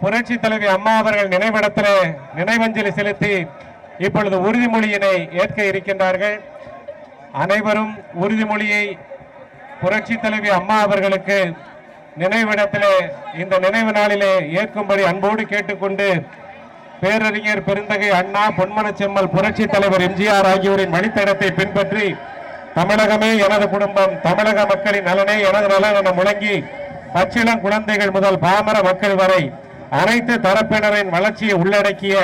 புரட்சி தலைவி அம்மா அவர்கள் நினைவிடத்திலே நினைவஞ்சலி செலுத்தி இப்பொழுது உறுதிமொழியினை ஏற்க இருக்கின்றார்கள். அனைவரும் உறுதிமொழியை புரட்சி தலைவி அம்மா அவர்களுக்கு நினைவிடத்திலே இந்த நினைவு நாளிலே ஏற்கும்படி அன்போடு கேட்டுக்கொண்டு பேரறிஞர் பெருந்தகை அண்ணா பொன்மனச்செம்மல் புரட்சி தலைவர் எம்ஜிஆர் ஆகியோரின் வழித்தடத்தை பின்பற்றி தமிழகமே எனது குடும்பம் தமிழக மக்களின் நலனே எனது நலன் என முழங்கி பச்சிளம் குழந்தைகள் முதல் பாமர மக்கள் வரை அனைத்து தரப்பினரின் வளர்ச்சியை உள்ளடக்கிய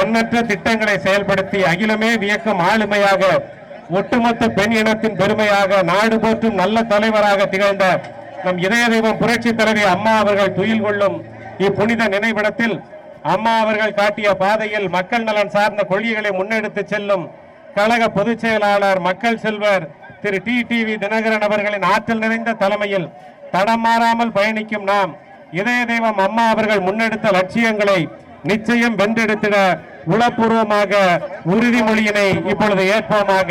எண்ணற்ற திட்டங்களை செயல்படுத்தி அகிலமே வியக்கும் ஆளுமையாக ஒட்டுமொத்த பெண் இனத்தின் பெருமையாக நாடு போற்றும் நல்ல தலைவராக திகழ்ந்த நம் இதய தெய்வம் புரட்சி தலைவி அம்மா அவர்கள் துயில் கொள்ளும் இப்புனித நினைவிடத்தில் அம்மா அவர்கள் காட்டிய பாதையில் மக்கள் நலன் சார்ந்த கொள்கைகளை முன்னெடுத்து செல்லும் கழக பொதுச் செயலாளர் மக்கள் செல்வர் திரு டி டிவி தினகரன் அவர்களின் ஆற்றல் நிறைந்த தலைமையில் தடம் மாறாமல் பயணிக்கும் நாம் இதய தெய்வம் அம்மா அவர்கள் முன்னெடுத்த லட்சியங்களை நிச்சயம் வென்றெடுத்திட உளப்பூர்வமாக உறுதிமொழியினை இப்பொழுது ஏற்போமாக.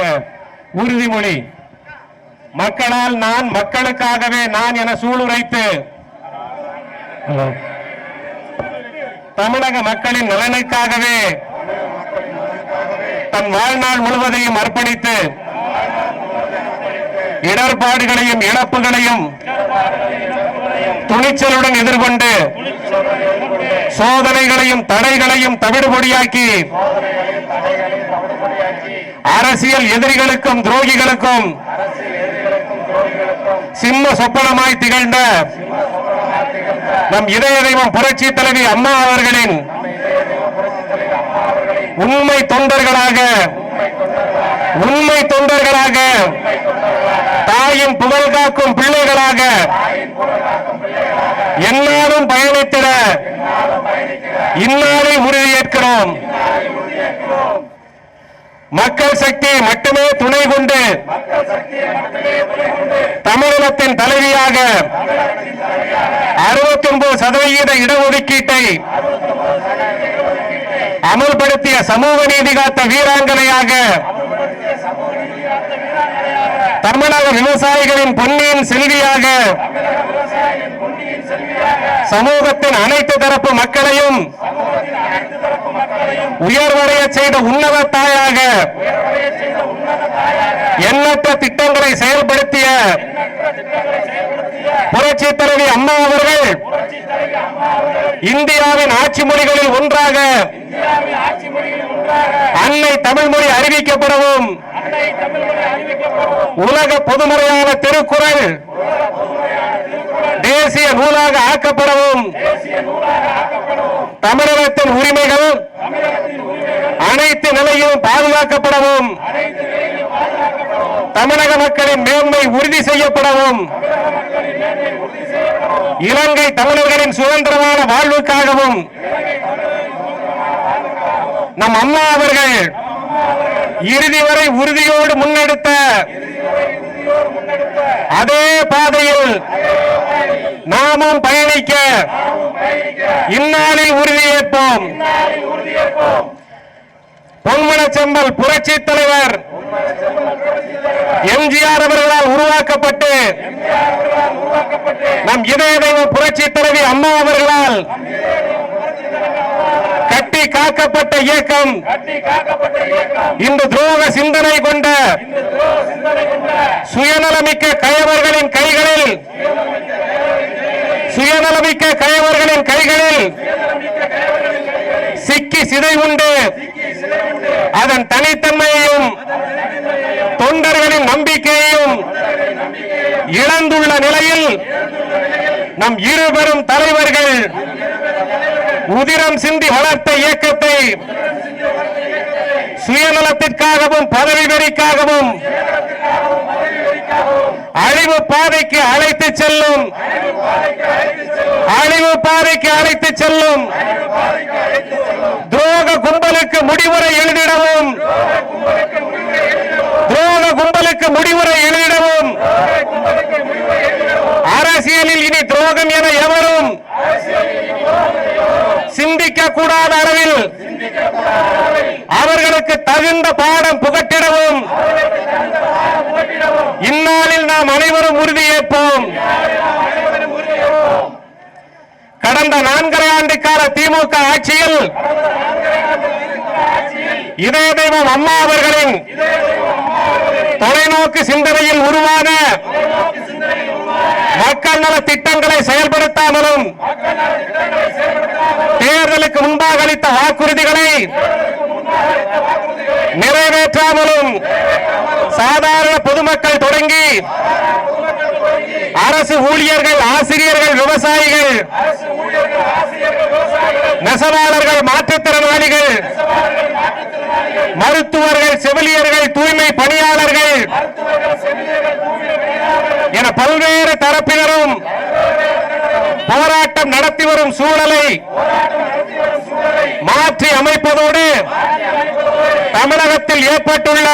உறுதிமொழி. மக்களால் நான் மக்களுக்காகவே நான் என சூளுரைத்து. தமிழக மக்களின் நலனுக்காகவே தன் வாழ்நாள் முழுவதையும் அர்ப்பணித்து இடர்பாடுகளையும் இழப்புகளையும் துணிச்சலுடன் எதிர்கொண்டு சோதனைகளையும் தடைகளையும் தவிடுபொடியாக்கி அரசியல் எதிரிகளுக்கும் துரோகிகளுக்கும் சிம்ம சொப்பனமாய் திகழ்ந்த நம் இதய தெய்வம் புரட்சி தலைவி அம்மா அவர்களின் உண்மை தொண்டர்களாக உண்மை தொண்டர்களாக தாயின் புகழ் காக்கும் பிள்ளைகளாக என்னாலும் பயணித்திட. இந்நாளை உறுதியேற்கிறோம். மக்கள் சக்தி மட்டுமே துணை கொண்டு தமிழகத்தின் தலைவியாக அறுபத்தி ஒன்பது சதவிகித இடஒதுக்கீட்டை அமல்படுத்திய சமூக நீதி காத்த வீராங்கனையாக தமிழக விவசாயிகளின் பொன்னியின் செல்வியாக சமூகத்தின் அனைத்து தரப்பு மக்களையும் உயர்வடைய செய்த உன்னத தாயாக எண்ணற்ற திட்டங்களை செயல்படுத்திய புரட்சி தலைவி அம்மா அவர்கள் இந்தியாவின் ஆட்சி மொழிகளில் ஒன்றாக அன்னை தமிழ் மொழி அறிவிக்கப்படவும் உலக பொதுமறையான திருக்குறள் தேசிய நூலாக ஆக்கப்படவும். தமிழகத்தின் உரிமைகள் அனைத்து நிலையிலும் பாதுகாக்கப்படவும். தமிழக மக்களின் மேன்மை உறுதி செய்யப்படவும். இலங்கை தமிழர்களின் சுதந்திரமான வாழ்வுக்காகவும். நம் அம்மா அவர்கள் இறுதி வரை உறுதியோடு முன்னெடுத்த அதே பாதையில் நாமும் பயணிக்க இந்நாளில் உறுதியேற்போம் பொன்மனச்செம்பல் புரட்சி தலைவர் எம்ஜிஆர் அவர்களால் உருவாக்கப்பட்டு நம் இதய புரட்சி தலைவி அம்மா அவர்களால் கட்டி காக்கப்பட்ட இயக்கம் இந்த துரோக சிந்தனை கொண்ட சுயநலமிக்க கயவர்களின் கைகளில். சுயநலமிக்க கயவர்களின் கைகளில். சிக்கி சிதை உண்டு. அதன் தனித்தன்மையையும் தொண்டர்களின் நம்பிக்கையையும் இழந்துள்ள நிலையில் நம் இருபெரும் தலைவர்கள் உதிரம் சிந்தி வளர்த்த இயக்கத்தை சுயநலத்திற்காகவும் பதவி வெறிக்காகவும் அழிவு பாதைக்கு அழைத்து செல்லும். அழிவு பாதைக்கு அழைத்து செல்லும். துரோக கும்பலுக்கு முடிவுரை எழுதிடவும். துரோக கும்பலுக்கு முடிவுரை எழுதிடவும். அரசியலில் இனி துரோகம் என எவரும் சிந்திக்க கூடாத அளவில் அவர்களுக்கு தகுந்த பாடம் புகட்டிடவும். நாம் அனைவரும் உறுதியேற்போம் கடந்த நான்கரை ஆண்டு கால திமுக ஆட்சியில் இதய தெய்வம் அம்மா அவர்களின் தொலைநோக்கு சிந்தனையில் உருவான மக்கள் நல திட்டங்களை செயல்படுத்தாமலும் தேர்தலுக்கு முன்பாக அளித்த வாக்குறுதிகளை நிறைவேற்றாமலும் சாதாரண பொதுமக்கள் தொடங்கி அரசு ஊழியர்கள் ஆசிரியர்கள் விவசாயிகள் நெசவாளர்கள் மாற்றுத்திறனாளிகள் மருத்துவர்கள் செவிலியர்கள் தூய்மை பணியாளர்கள் என பல்வேறு தரப்பினரும் போராட்டம் நடத்தி வரும் சூழலை மாற்றி அமைப்பதோடு தமிழகத்தில் ஏற்பட்டுள்ள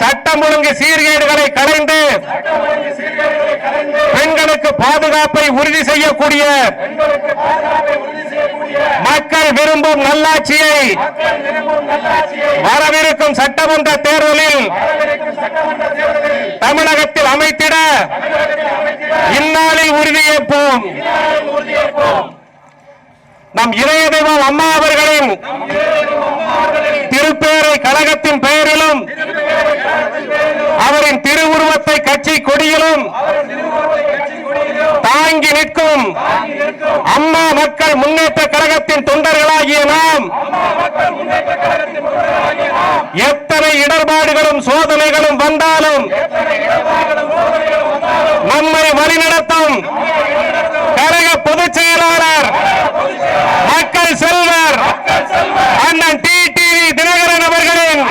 சட்டம் ஒழுங்கு சீர்கேடுகளை கலைந்து பெண்களுக்கு பாதுகாப்பை உறுதி செய்யக்கூடிய மக்கள் விரும்பும் நல்லாட்சியை வரவிருக்கும் சட்டமன்ற தேர்தலில் தமிழகத்தில் அமைத்திட இந்நாளில் உறுதியேற்போம் நம் இதய தெய்வம் அம்மா அவர்களின் கழகத்தின் பெயரிலும் அவரின் திருவுருவத்தை கட்சி கொடியிலும் தாங்கி நிற்கும் அம்மா மக்கள் முன்னேற்ற கழகத்தின் தொண்டர்களாகிய நாம் எத்தனை இடர்பாடுகளும் சோதனைகளும் வந்தாலும் நம்மை வழிநடத்தும் கழக பொதுச் செயலாளர் மக்கள் செல்வர் அண்ணன் டி டிவி தினகரன் அவர்களின்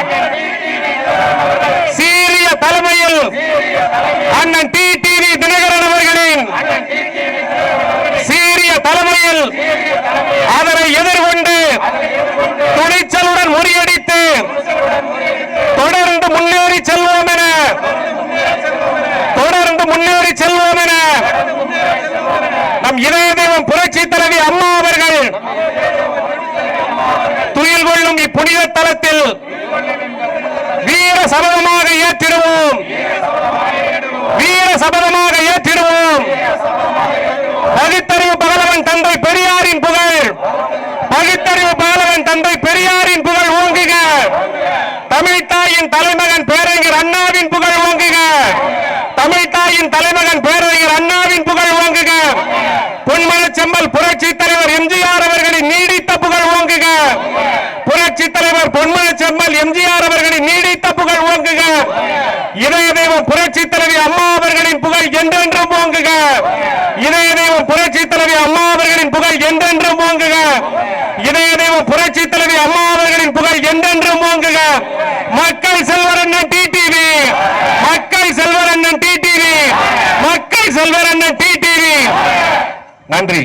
சீரிய தலைமையில் அண்ணன் டி டிவி தினகரன் அவர்களின் சீரிய தலைமையில் அதனை எதிர்கொண்டு துணிச்சலுடன் முறியடித்து தொடர்ந்து முன்னேறி செல்வோம் என தொடர்ந்து முன்னேறி செல்வோம் என நம் இதய தெய்வம் புரட்சி தலைவி அம்மா அவர்கள் துயில் கொள்ளும் இப்புனித தலத்தில் வீர சபதமாக ஏற்றிடுவோம். வீர சபதமாக ஏற்றிடுவோம். பகுத்தறிவு தந்தை பெரியாரின் புகழ். பகுத்தறிவு பாலவன் தந்தை பெரியாரின் புகழ் ஓங்குக. தமிழ்தாயின் தலைமகன் பேரறிஞர் அண்ணாவின் புகழ் ஓங்குக. தமிழ்தாயின் தலைமகன் பேரறிஞர் அண்ணாவின் புகழ் ஓங்குக. பொன்மலச் செம்மல் புரட்சி தலைவர் எம்ஜிஆர் அவர்களின் நீடித்த புகழ் ஓங்குக. புரட்சி தலைவர் பொன்மனச் செம்மல் எம்ஜிஆர் அவர்களின் நீடித்த புகழ் ஓங்குக. இதய தெய்வம் புரட்சி தலைவி அம்மா அவர்களின் புகழ் என்றென்றும் ஓங்குக இதய தெய்வம் புரட்சி தலைவி அம்மா அவர்களின் புகழ் என்றென்றும் ஓங்குக இதய தெய்வம் புரட்சி தலைவி அம்மா அவர்களின் புகழ் என்றென்றும் ஓங்குக மக்கள் செல்வர் டிடிவி மக்கள் செல்வர் டிடிவி மக்கள் செல்வர் டிடிவி நன்றி.